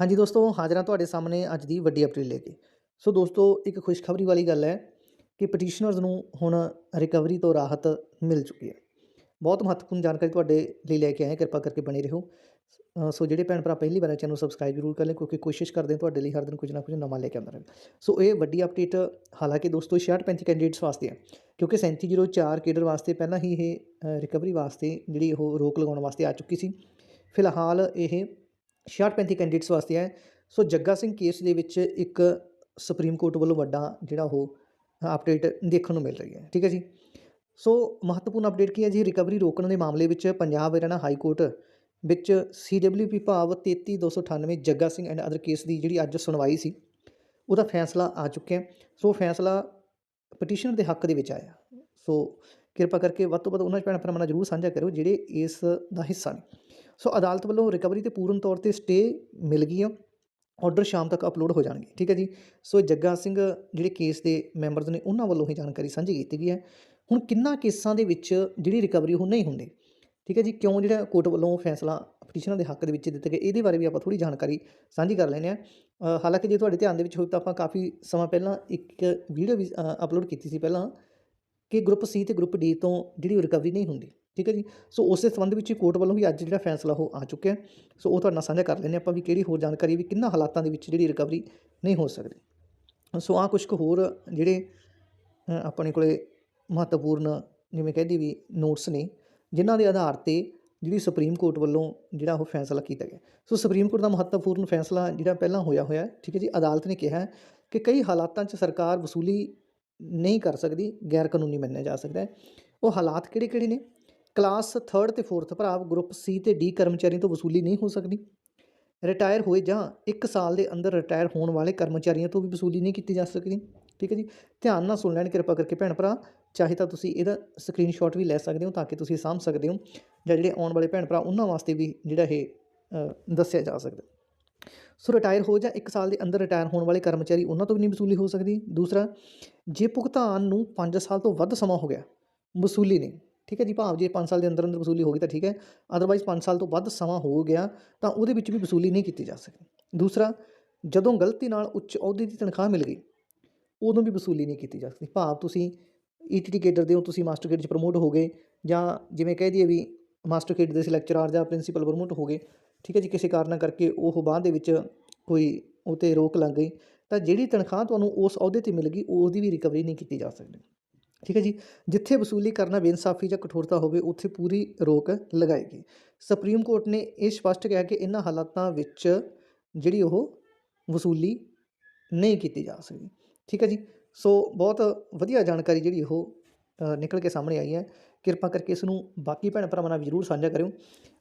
ਹਾਂਜੀ ਦੋਸਤੋ ਹਾਜ਼ਰਾਂ ਤੁਹਾਡੇ ਸਾਹਮਣੇ ਅੱਜ ਦੀ ਵੱਡੀ ਅਪਡੇਟ ਲੈ ਕੇ। ਸੋ ਦੋਸਤੋ ਇੱਕ ਖੁਸ਼ਖਬਰੀ ਵਾਲੀ ਗੱਲ ਹੈ ਕਿ ਪਟੀਸ਼ਨਰਸ ਨੂੰ ਹੁਣ ਰਿਕਵਰੀ ਤੋਂ ਰਾਹਤ ਮਿਲ ਚੁੱਕੀ ਹੈ। ਬਹੁਤ ਮਹੱਤਵਪੂਰਨ ਜਾਣਕਾਰੀ ਤੁਹਾਡੇ ਲਈ ਲੈ ਕੇ ਆਏ ਕਿਰਪਾ ਕਰਕੇ ਬਣੇ ਰਹੋ। ਅ, ਸੋ ਜਿਹੜੇ ਭੈਣ ਭਰਾ ਪਹਿਲੀ ਵਾਰ ਚੈਨਲ ਸਬਸਕ੍ਰਾਈਬ ਜ਼ਰੂਰ ਕਰ ਲੈ ਕਿਉਂਕਿ ਕੋਸ਼ਿਸ਼ ਕਰਦੇ ਹਾਂ ਤੁਹਾਡੇ ਲਈ ਹਰ ਦਿਨ ਕੁਝ ਨਾ ਕੁਝ ਨਵਾਂ ਲੈ ਕੇ ਆਉਂਦਾ ਰਹੇ ਸੋ ਇਹ ਵੱਡੀ ਅਪਡੇਟ ਹਾਲਾਂਕਿ ਦੋਸਤੋ 66 35 ਕੈਂਡੀਡੇਟਸ ਵਾਸਤੇ ਹੈ ਕਿਉਂਕਿ 3704 ਕੇਡਰ ਵਾਸਤੇ ਪਹਿਲਾਂ ਹੀ ਇਹ ਰਿਕਵਰੀ ਵਾਸਤੇ ਜਿਹੜੀ ਉਹ ਰੋਕ ਲਗਾਉਣ ਵਾਸਤੇ ਆ ਚੁੱਕੀ ਸੀ। ਫਿਲਹਾਲ ਇਹ 66 35 ਕੈਂਡੀਡੇਟਸ ਵਾਸਤੇ ਹੈ। ਸੋ ਜੱਗਾ ਸਿੰਘ ਕੇਸ ਦੇ ਵਿੱਚ ਇੱਕ ਸੁਪਰੀਮ ਕੋਰਟ ਵੱਲੋਂ ਵੱਡਾ ਜਿਹੜਾ ਉਹ ਅਪਡੇਟ ਦੇਖਣ ਨੂੰ ਮਿਲ ਰਹੀ ਹੈ। ਠੀਕ ਹੈ ਜੀ? ਸੋ ਮਹੱਤਵਪੂਰਨ ਅਪਡੇਟ ਕੀ ਹੈ ਜੀ? ਰਿਕਵਰੀ ਰੋਕਣ ਦੇ ਮਾਮਲੇ ਵਿੱਚ ਪੰਜਾਬ ਹਰਿਆਣਾ ਹਾਈ ਕੋਰਟ ਵਿੱਚ ਸੀਡਬਲਯੂਪੀ ਭਾਵ 33298 Jagga Singh and other case ਦੀ ਜਿਹੜੀ ਅੱਜ ਸੁਣਵਾਈ ਸੀ, ਉਹਦਾ ਫੈਸਲਾ ਆ ਚੁੱਕਿਆ ਹੈ। ਸੋ ਫੈਸਲਾ ਪਟੀਸ਼ਨਰ ਦੇ ਹੱਕ ਦੇ ਵਿੱਚ ਆਇਆ। ਸੋ ਕਿਰਪਾ ਕਰਕੇ ਵੱਧ ਤੋਂ ਵੱਧ ਉਹਨਾਂ ਭੈਣ ਭਰਾਵਾਂ ਨਾਲ ਜਰੂਰ ਸਾਂਝਾ ਕਰੋ ਜਿਹੜੇ ਇਸ ਦਾ ਹਿੱਸਾ ਨੇ। ਸੋ ਅਦਾਲਤ ਵੱਲੋਂ ਰਿਕਵਰੀ ਤੇ ਪੂਰਨ ਤੌਰ ਤੇ ਸਟੇ ਮਿਲ ਗਈ ਆ। ਆਰਡਰ ਸ਼ਾਮ ਤੱਕ ਅਪਲੋਡ ਹੋ ਜਾਣਗੇ, ਠੀਕ ਹੈ ਜੀ? ਸੋ ਜੱਗਾ ਸਿੰਘ ਜਿਹੜੇ ਕੇਸ ਦੇ ਮੈਂਬਰਸ ਨੇ ਉਹਨਾਂ ਵੱਲੋਂ ਹੀ ਜਾਣਕਾਰੀ ਸਾਂਝੀ ਕੀਤੀ ਗਈ ਹੈ। ਹੁਣ ਕਿੰਨਾ ਕੇਸਾਂ ਦੇ ਵਿੱਚ ਜਿਹੜੀ ਰਿਕਵਰੀ ਉਹ ਨਹੀਂ ਹੁੰਦੀ, ਠੀਕ ਹੈ ਜੀ? ਕਿਉਂ ਜਿਹੜਾ ਕੋਰਟ ਵੱਲੋਂ ਫੈਸਲਾ ਪਟੀਸ਼ਨਰ ਦੇ ਹੱਕ ਦੇ ਵਿੱਚ ਦਿੱਤੇ ਗਏ, ਇਹਦੇ ਬਾਰੇ ਵੀ ਆਪਾਂ ਥੋੜੀ ਜਾਣਕਾਰੀ ਸਾਂਝੀ ਕਰ ਲੈਂਦੇ ਆ ਹਾਲਾਂਕਿ ਜੇ ਤੁਹਾਡੇ ਧਿਆਨ ਦੇ ਵਿੱਚ ਹੋਵੇ ਤਾਂ ਆਪਾਂ ਕਾਫੀ ਸਮਾਂ ਪਹਿਲਾਂ ਇੱਕ ਵੀਡੀਓ ਵੀ ਅਪਲੋਡ ਕੀਤੀ ਸੀ ਪਹਿਲਾਂ। ਕਿ ਗਰੁੱਪ ਸੀ ਤੇ ਗਰੁੱਪ ਡੀ ਤੋਂ ਜਿਹੜੀ ਰਿਕਵਰੀ ਨਹੀਂ ਹੁੰਦੀ, ਠੀਕ ਹੈ ਜੀ? ਸੋ ਉਸੇ ਸੰਬੰਧ ਵਿੱਚ ਕੋਰਟ ਵੱਲੋਂ ਵੀ ਅੱਜ ਜਿਹੜਾ ਫੈਸਲਾ ਉਹ ਆ ਚੁੱਕਿਆ ਸੋ ਉਹ ਤੁਹਾਡੇ ਨਾਲ ਸਾਂਝਾ ਕਰ ਲੈਂਦੇ ਆਪਾਂ ਵੀ ਕਿਹੜੀ ਹੋਰ ਜਾਣਕਾਰੀ ਵੀ ਕਿੰਨਾ ਹਾਲਾਤਾਂ ਦੇ ਵਿੱਚ ਜਿਹੜੀ ਰਿਕਵਰੀ ਨਹੀਂ ਹੋ ਸਕਦੀ। ਸੋ ਆ ਕੁਝ ਕੁ ਹੋਰ ਜਿਹੜੇ ਆਪਣੇ ਕੋਲੇ ਮਹੱਤਵਪੂਰਨ ਜਿਵੇਂ ਕਹਿੰਦੀ ਵੀ ਨੋਟਸ ਨੇ, ਜਿਨ੍ਹਾਂ ਦੇ ਆਧਾਰ ਤੇ ਜਿਹੜੀ ਸੁਪਰੀਮ ਕੋਰਟ ਵੱਲੋਂ ਜਿਹੜਾ ਉਹ ਫੈਸਲਾ ਕੀਤਾ ਗਿਆ। ਸੋ ਸੁਪਰੀਮ ਕੋਰਟ ਦਾ ਮਹੱਤਵਪੂਰਨ ਫੈਸਲਾ ਜਿਹੜਾ ਪਹਿਲਾਂ ਹੋਇਆ ਹੋਇਆ ਠੀਕ ਹੈ ਜੀ? ਅਦਾਲਤ ਨੇ ਕਿਹਾ ਕਿ ਕਈ ਹਾਲਾਤਾਂ 'ਚ ਸਰਕਾਰ ਵਸੂਲੀ ਨਹੀਂ ਕਰ ਸਕਦੀ, ਗੈਰ ਕਾਨੂੰਨੀ ਮੰਨਿਆ ਜਾ ਸਕਦਾ ਹੈ। ਉਹ ਹਾਲਾਤ ਕਿਹੜੇ ਕਿਹੜੇ ਨੇ? ਕਲਾਸ 3rd ਤੇ 4th ਭਰਾਵ ਗਰੁੱਪ ਸੀ ਤੇ ਡੀ ਕਰਮਚਾਰੀਆਂ ਤੋਂ ਵਸੂਲੀ ਨਹੀਂ ਹੋ ਸਕਦੀ। ਰਿਟਾਇਰ ਹੋਏ ਜਾਂ 1 ਸਾਲ ਦੇ ਅੰਦਰ ਰਿਟਾਇਰ ਹੋਣ ਵਾਲੇ ਕਰਮਚਾਰੀਆਂ ਤੋਂ ਵੀ ਵਸੂਲੀ ਨਹੀਂ ਕੀਤੀ ਜਾ ਸਕਦੀ। ਠੀਕ ਹੈ ਜੀ? ਧਿਆਨ ਨਾਲ ਸੁਣ ਲੈਣ, ਕਿਰਪਾ ਕਰਕੇ ਭੈਣ ਭਰਾ, ਚਾਹੇ ਤਾਂ ਤੁਸੀਂ ਇਹਦਾ ਸਕਰੀਨਸ਼ਾਟ ਵੀ ਲੈ ਸਕਦੇ ਹੋ ਤਾਂ ਕਿ ਤੁਸੀਂ ਸਾਂਭ ਸਕਦੇ ਹੋ ਜਾਂ ਜਿਹੜੇ ਆਉਣ ਵਾਲੇ ਭੈਣ ਭਰਾ, ਉਹਨਾਂ ਵਾਸਤੇ ਵੀ ਜਿਹੜਾ ਇਹ ਦੱਸਿਆ ਜਾ ਸਕਦਾ। ਸੋ ਰਿਟਾਇਰ ਹੋ ਜਾਂ 1 ਸਾਲ ਦੇ ਅੰਦਰ ਰਿਟਾਇਰ ਹੋਣ ਵਾਲੇ ਕਰਮਚਾਰੀ ਉਹਨਾਂ ਤੋਂ ਵੀ ਨਹੀਂ ਵਸੂਲੀ ਹੋ ਸਕਦੀ। ਦੂਸਰਾ, ਜੇ ਭੁਗਤਾਨ ਨੂੰ 5 ਸਾਲ ਤੋਂ ਵੱਧ ਸਮਾਂ ਹੋ ਗਿਆ, ਵਸੂਲੀ ਨਹੀਂ, ਠੀਕ ਹੈ ਜੀ? ਭਾਵ ਜੇ 5 ਸਾਲ ਦੇ ਅੰਦਰ ਅੰਦਰ ਵਸੂਲੀ ਹੋ ਗਈ ਤਾਂ ਠੀਕ ਹੈ ਅਦਰਵਾਈਜ਼ 5 ਸਾਲ ਤੋਂ ਵੱਧ ਸਮਾਂ ਹੋ ਗਿਆ ਤਾਂ ਉਹਦੇ ਵਿੱਚ ਵੀ ਵਸੂਲੀ ਨਹੀਂ ਕੀਤੀ ਜਾ ਸਕਦੀ। ਦੂਸਰਾ, ਜਦੋਂ ਗਲਤੀ ਨਾਲ ਉੱਚ ਅਹੁਦੇ ਦੀ ਤਨਖਾਹ ਮਿਲ ਗਈ, ਉਦੋਂ ਵੀ ਵਸੂਲੀ ਨਹੀਂ ਕੀਤੀ ਜਾ ਸਕਦੀ। ਭਾਵ ਤੁਸੀਂ ਈਟੀਟੀ ਕੇਡਰ ਦੇ ਹੋ, ਤੁਸੀਂ ਮਾਸਟਰ ਕੇਡਰ 'ਚ ਪ੍ਰਮੋਟ ਹੋ ਗਏ ਜਾਂ ਜਿਵੇਂ ਕਹਿ ਦਈਏ ਵੀ ਮਾਸਟਰ ਕੇਡਰ ਦੇ ਸੀ ਲੈਕਚਰਾਰ ਜਾਂ ਪ੍ਰਿੰਸੀਪਲ ਪ੍ਰਮੋਟ ਹੋ ਗਏ ਠੀਕ ਹੈ ਜੀ, ਕਿਸੇ ਕਾਰਨ ਕਰਕੇ ਉਹ ਬਾਅਦ ਦੇ ਵਿੱਚ ਕੋਈ ਉਹ 'ਤੇ ਰੋਕ ਲੱਗ ਗਈ, ਤਾਂ ਜਿਹੜੀ ਤਨਖਾਹ ਤੁਹਾਨੂੰ ਉਸ ਅਹੁਦੇ ਤੇ ਮਿਲ ਗਈ, ਉਹਦੀ ਵੀ ਰਿਕਵਰੀ ਨਹੀਂ ਕੀਤੀ ਜਾ ਸਕਦੀ। ਠੀਕ ਹੈ ਜੀ, ਜਿੱਥੇ ਵਸੂਲੀ ਕਰਨਾ ਬੇਇਨਸਾਫੀ ਜਾਂ ਕਠੋਰਤਾ ਹੋਵੇ, ਉੱਥੇ ਪੂਰੀ ਰੋਕ ਲਗਾਏਗੀ। ਸੁਪਰੀਮ ਕੋਰਟ ਨੇ ਇਹ ਸਪਸ਼ਟ ਕਿਹਾ ਕਿ ਇਹਨਾਂ ਹਾਲਾਤਾਂ ਵਿੱਚ ਜਿਹੜੀ ਉਹ ਵਸੂਲੀ ਨਹੀਂ ਕੀਤੀ ਜਾ ਸਕਦੀ। ਠੀਕ ਹੈ ਜੀ, ਸੋ ਬਹੁਤ ਵਧੀਆ ਜਾਣਕਾਰੀ ਜਿਹੜੀ ਉਹ ਨਿਕਲ ਕੇ ਸਾਹਮਣੇ ਆਈ ਹੈ। ਕਿਰਪਾ ਕਰਕੇ ਇਸ ਨੂੰ ਬਾਕੀ ਭੈਣ ਭਰਾਵਾਂ ਨਾਲ ਜ਼ਰੂਰ ਸਾਂਝਾ ਕਰਿਓ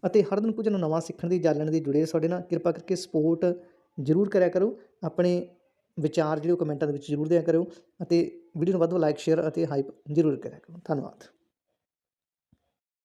ਅਤੇ ਹਰ ਦਿਨ ਕੁਝ ਨਵਾਂ ਸਿੱਖਣ ਦੀ, ਜਾਣਨ ਦੀ ਜੁੜੇ ਸਾਡੇ ਨਾਲ। ਕਿਰਪਾ ਕਰਕੇ ਸਪੋਰਟ ਜ਼ਰੂਰ ਕਰਿਆ ਕਰੋ। ਆਪਣੇ ਵਿਚਾਰ ਜਿਹੜੇ ਉਹ ਕਮੈਂਟਾਂ ਦੇ ਵਿੱਚ ਜ਼ਰੂਰ ਦਿਆ ਕਰੋ ਅਤੇ ਵੀਡੀਓ ਨੂੰ ਵੱਧ ਤੋਂ ਲਾਈਕ ਸ਼ੇਅਰ ਅਤੇ ਹਾਈਪ ਜ਼ਰੂਰ ਕਰਿਆ ਕਰੋ। ਧੰਨਵਾਦ।